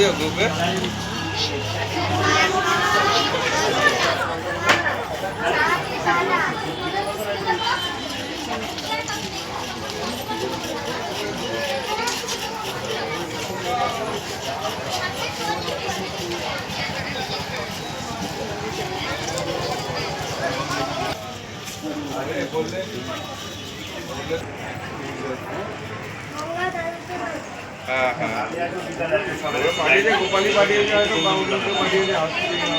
লাগবে হ্যাঁ হ্যাঁ পাঠিয়েছে গোপালি পাঠিয়েছে হয়তো বাবুকে পাঠিয়েছে হসপিটালে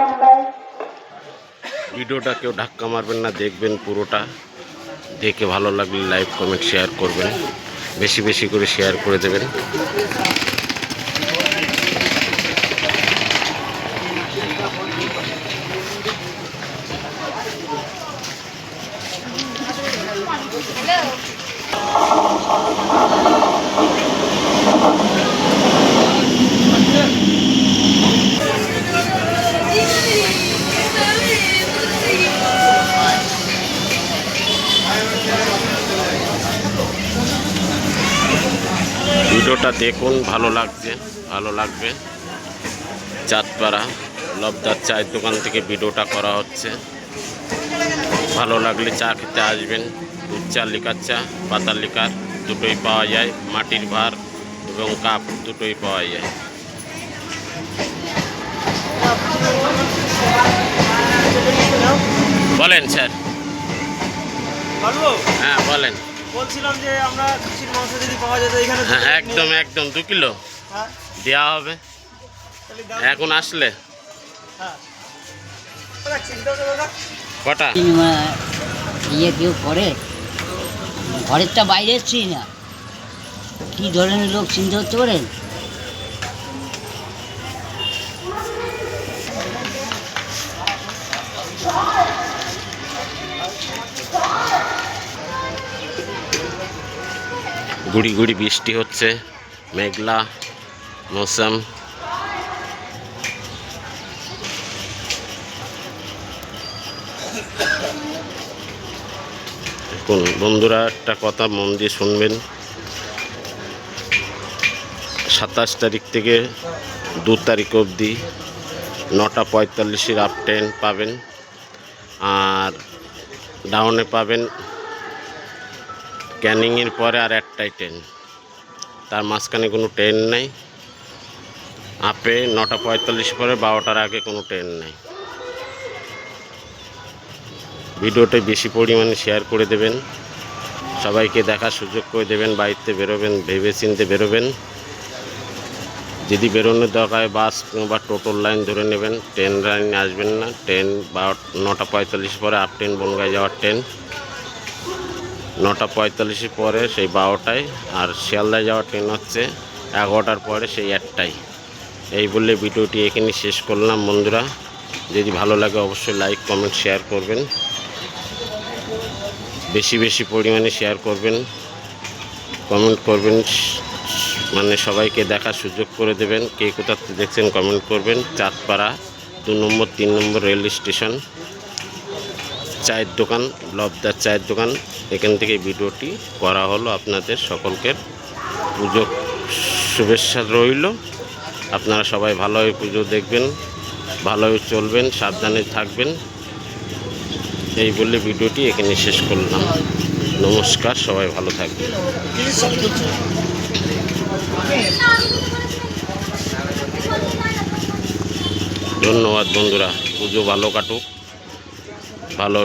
পাঠিয়েছে ভিডিওটা কেউ ধাক্কা মারবেন না, দেখবেন পুরোটা। দেখে ভালো লাগলে লাইক কমেন্ট শেয়ার করবেন। বেশি বেশি করে শেয়ার করে দেবেন। ভিডিওটা দেখুন ভালো লাগছে ভালো লাগবে। চাঁদপাড়া লবদার চায়ের দোকান থেকে ভিডিওটা করা হচ্ছে। ভালো লাগলে চা খেতে আসবেন। দুধ চা লিকার চা পাতার লিকার দুটোই পাওয়া যায়। মাটির ভার এবং কাপ দুটোই পাওয়া যায়। বলেন স্যার। হ্যাঁ বলেন। বলছিলাম যে আমরা খাসির মাংস যদি পাওয়া যেত এখানে হ্যাঁ একদম একদম দু কিলো। হ্যাঁ। দেওয়া হবে। এখন আসলে। হ্যাঁ। কটা? ইয়ে কেউ করে? ঘরেরটা বাইরে এসছি না। কি ধরনের লোক চিনতে করতে পারেন? গুড়ি গুড়ি বৃষ্টি হচ্ছে, মেঘলা মৌসুম। এখন বন্ধুরা, একটা কথা মন দিয়ে শুনবেন। সাতাশ তারিখ থেকে দু তারিখ অবধি নটা পঁয়তাল্লিশের আপ ট্রেন পাবেন, আর ডাউনে পাবেন ক্যানিংয়ের পরে আর একটাই ট্রেন তার মাঝখানে কোনো ট্রেন নেই। আপে নটা পঁয়তাল্লিশ পরে বারোটার আগে কোনো ট্রেন নেই। ভিডিওটা বেশি পরিমাণে শেয়ার করে দেবেন। সবাইকে দেখার সুযোগ করে দেবেন, বাড়িতে বেরোবেন ভেবে চিনতে বেরোবেন। যদি বেরোনোর দরকার বাস বা টোটোর লাইন ধরে নেবেন। ট্রেন লাইনে আসবেন না। ট্রেন বারো নটা পঁয়তাল্লিশ পরে আপ ট্রেন বনগায় যাওয়ার ট্রেন নটা পঁয়তাল্লিশের পরে সেই বারোটায়, আর শিয়ালদায় যাওয়ার ট্রেন হচ্ছে এগারোটার পরে সেই একটাই এই বলে ভিডিওটি এখানে শেষ করলাম বন্ধুরা। যদি ভালো লাগে অবশ্যই লাইক, কমেন্ট, শেয়ার করবেন। বেশি বেশি পরিমাণে শেয়ার করবেন। কমেন্ট করবেন মানে সবাইকে দেখার সুযোগ করে দেবেন। কে কোথা থেকে দেখছেন কমেন্ট করবেন। চাঁদপাড়া, দু নম্বর, তিন নম্বর রেল স্টেশন চায়ের দোকান, লবদার চায়ের দোকান। এখান থেকে ভিডিওটি করা হলো। আপনাদের সকলকে পুজো শুভেচ্ছা রইল। আপনারা সবাই ভালোভাবে পুজো দেখবেন ভালোভাবে চলবেন, সাবধানে থাকবেন। এই বলে ভিডিওটি এখানে শেষ করলাম। নমস্কার, সবাই ভালো থাকবেন। ধন্যবাদ বন্ধুরা। পুজো ভালো কাটুক। ভালো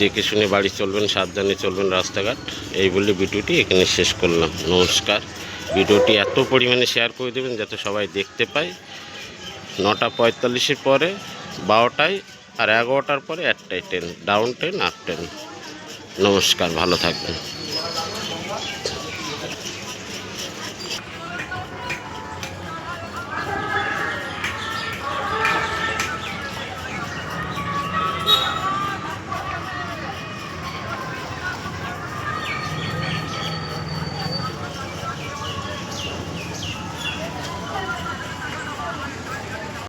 দেখে শুনে বাড়ি চলবেন, সাবধানে চলবেন রাস্তাঘাট। এই বলে ভিডিওটি এখানে শেষ করলাম। নমস্কার। ভিডিওটি এত পরিমাণে শেয়ার করে দেবেন যাতে সবাই দেখতে পায়। নটা পঁয়তাল্লিশের পরে বারোটায় আর এগারোটার পরে একটাই train down train up train নমস্কার, ভালো থাকবেন।